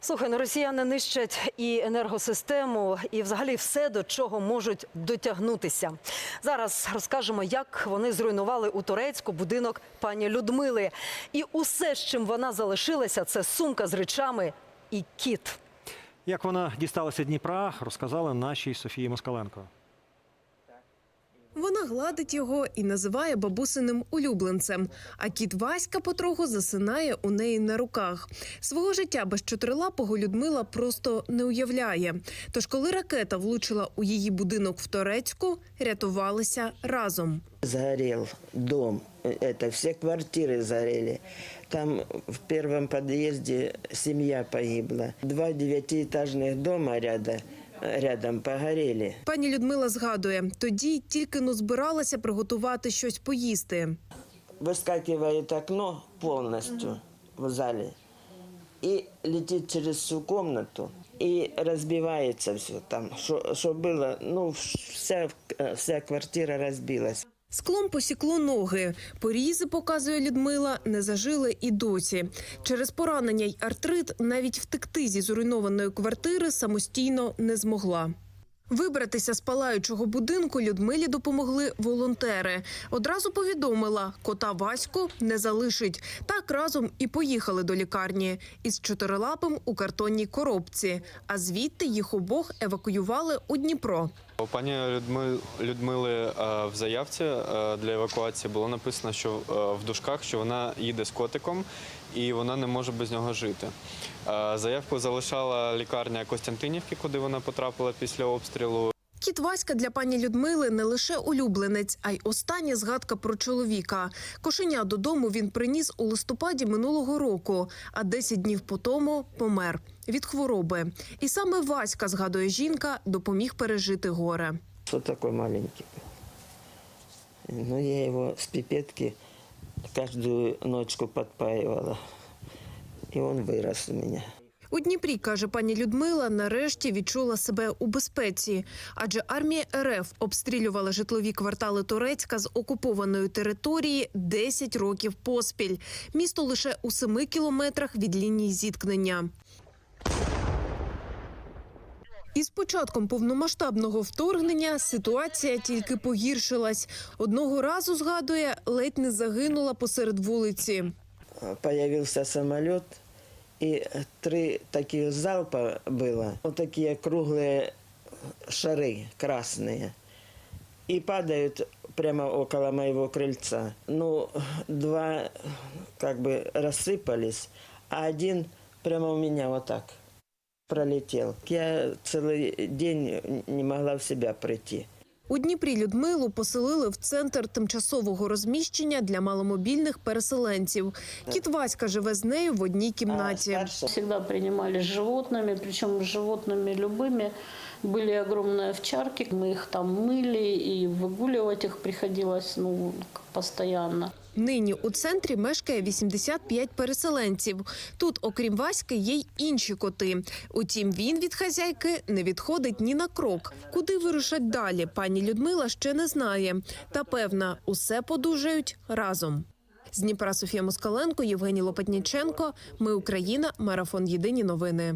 Слухай, ну росіяни нищать і енергосистему, і взагалі все, до чого можуть дотягнутися. Зараз розкажемо, як вони зруйнували у Турецьку будинок пані Людмили. І усе, з чим вона залишилася, це сумка з речами і кіт. Як вона дісталася Дніпра, розказали нашій Софії Москаленко. Вона гладить його і називає бабусиним улюбленцем. А кіт Васька потроху засинає у неї на руках. Свого життя без чотирилапого Людмила просто не уявляє. Тож, коли ракета влучила у її будинок в Торецьку, рятувалися разом. Сгорел дом, это все квартиры сгорели. Там в первом подъезде семья погибла. Два девятиэтажных дома рядом, рядом погорели. Пані Людмила згадує, тоді тільки но збиралася приготувати щось поїсти. Выскакивает окно повністю в залі і летить через всю кімнату. І розбивається все там. що було, ну, вся, вся квартира разбилась. Склом посікло ноги. Порізи, показує Людмила, не зажили і досі. Через поранення й артрит навіть втекти зі зруйнованої квартири самостійно не змогла. Вибратися з палаючого будинку Людмилі допомогли волонтери. Одразу повідомила, кота Ваську не залишить. Так разом і поїхали до лікарні із чотирилапим у картонній коробці. А звідти їх обох евакуювали у Дніпро. У пані Людми, Людмили е, в заявці е, для евакуації було написано, що е, в дужках, що вона їде з котиком і вона не може без нього жити. Е, Заявку залишала лікарня Костянтинівки, куди вона потрапила після обстрілу. Кіт Васька для пані Людмили не лише улюбленець, а й остання згадка про чоловіка. Кошеня додому він приніс у листопаді минулого року, а 10 днів по тому помер від хвороби. І саме Васька, згадує жінка, допоміг пережити горе. Что такой маленький? Ну, я его с пипетки каждую ночку подпаивала. И он вырос у меня. У Дніпрі, каже пані Людмила, нарешті відчула себе у безпеці, адже армія РФ обстрілювала житлові квартали Турецька з окупованої території 10 років поспіль. Місто лише у 7 кілометрах від лінії зіткнення. Із початком повномасштабного вторгнення ситуація тільки погіршилась. Одного разу згадує, ледь не загинула посеред вулиці. Появился самолет, и три таких залпа было. Вот такие круглые шары красные. И падают прямо около моего крыльца. Ну, два как бы рассыпались, а один прямо у меня вот так пролетел. Я целый день не могла в себя прийти. У Дніпрі Людмилу поселили в центр тимчасового розміщення для маломобільних переселенців. Кіт Васька живе з нею в одній А кімнаті. старшая Всегда принимали с животными, причем с животными любыми. Были огромные овчарки, мы их там мыли, и выгуливать их приходилось ну, к- постоянно. Нині у центрі мешкає 85 переселенців. Тут, окрім Васьки, є й інші коти. Утім, він від хазяйки не відходить ні на крок. Куди вирушать далі, пані Людмила ще не знає. Та певна, усе подужають разом. З Дніпра Софія Москаленко, Євгеній Лопатніченко. Ми Україна. Марафон Єдині новини.